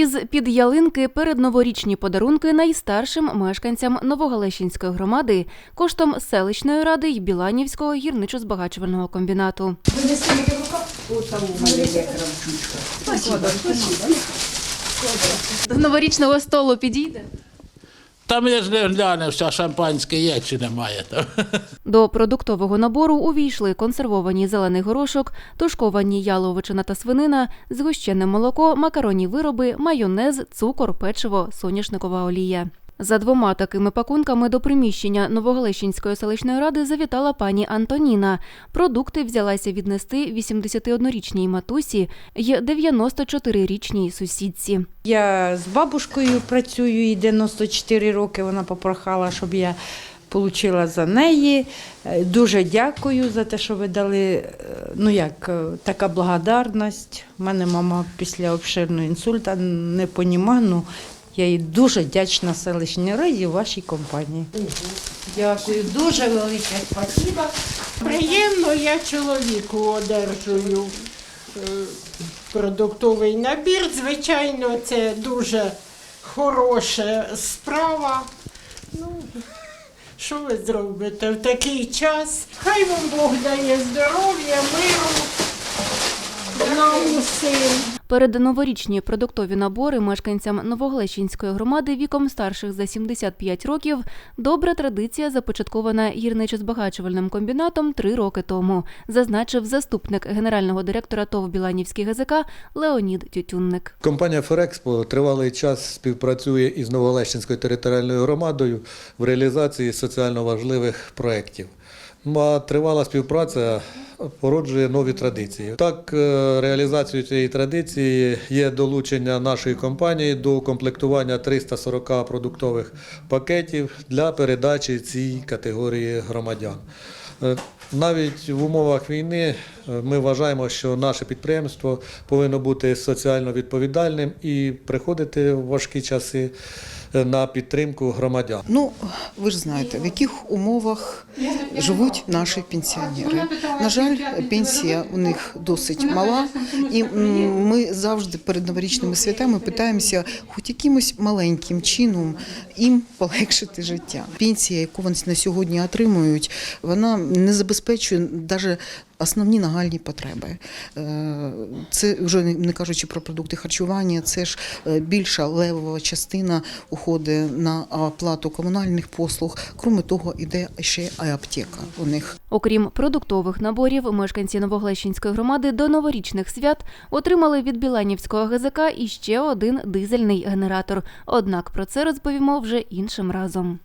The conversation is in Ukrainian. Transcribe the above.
Із під ялинки передноворічні подарунки найстаршим мешканцям Новогалещинської громади коштом селищної ради й Біланівського гірничо-збагачувального комбінату. До новорічного столу підійде. Там я ж не глянувся, шампанське є чи немає там. До продуктового набору увійшли консервовані зелений горошок, тушковані яловичина та свинина, згущене молоко, макаронні вироби, майонез, цукор, печиво, соняшникова олія. За двома такими пакунками до приміщення Новогалещинської селищної ради завітала пані Антоніна. Продукти взялася віднести 81-річній матусі й 94-річній сусідці. Я з бабушкою працюю, їй 94 роки. Вона попрохала, щоб я отримала за неї. Е, Дуже дякую за те, що ви дали. е, Ну як е, така благодарність. У мене мама після обширного інсульта не понімає. Ну я їй дуже вдячна селищній раді вашій компанії. Дякую, дуже велике спасибо. Приємно я чоловіку одержую е, продуктовий набір. Звичайно, це дуже хороша справа. Ну, що ви зробите в такий час? Хай вам Бог дає здоров'я, миру, нам усім. Передноворічні продуктові набори мешканцям Новоглещинської громади віком старших за 75 років добра традиція, започаткована гірничо-збагачувальним комбінатом три роки тому, зазначив заступник генерального директора ТОВ Біланівський ГЗК Леонід Тютюнник. Компанія Ферекспо тривалий час співпрацює із Новолещинською територіальною громадою в реалізації соціально важливих проєктів. Тривала співпраця породжує нові традиції. Так, е, реалізацією цієї традиції є долучення нашої компанії до комплектування 340 продуктових пакетів для передачі цій категорії громадян. Е, Навіть в умовах війни е, ми вважаємо, що наше підприємство повинно бути соціально відповідальним і приходити в важкі часи е, на підтримку громадян. Ну, ви ж знаєте, в яких умовах живуть наші пенсіонери. На жаль, пенсія у них досить мала, і ми завжди перед новорічними святами питаємося хоч якимось маленьким чином їм полегшити життя. Пенсія, яку вони на сьогодні отримують, вона не забезпечує навіть основні нагальні потреби. Е, Це вже не- кажучи про продукти харчування, це ж е, більша левова частина уходить на оплату комунальних послуг. Крім того, іде ще аптека у них. Окрім продуктових наборів, мешканці Новоглещинської громади до новорічних свят отримали від Біланівського ГЗК іще один дизельний генератор. Однак про це розповімо вже іншим разом.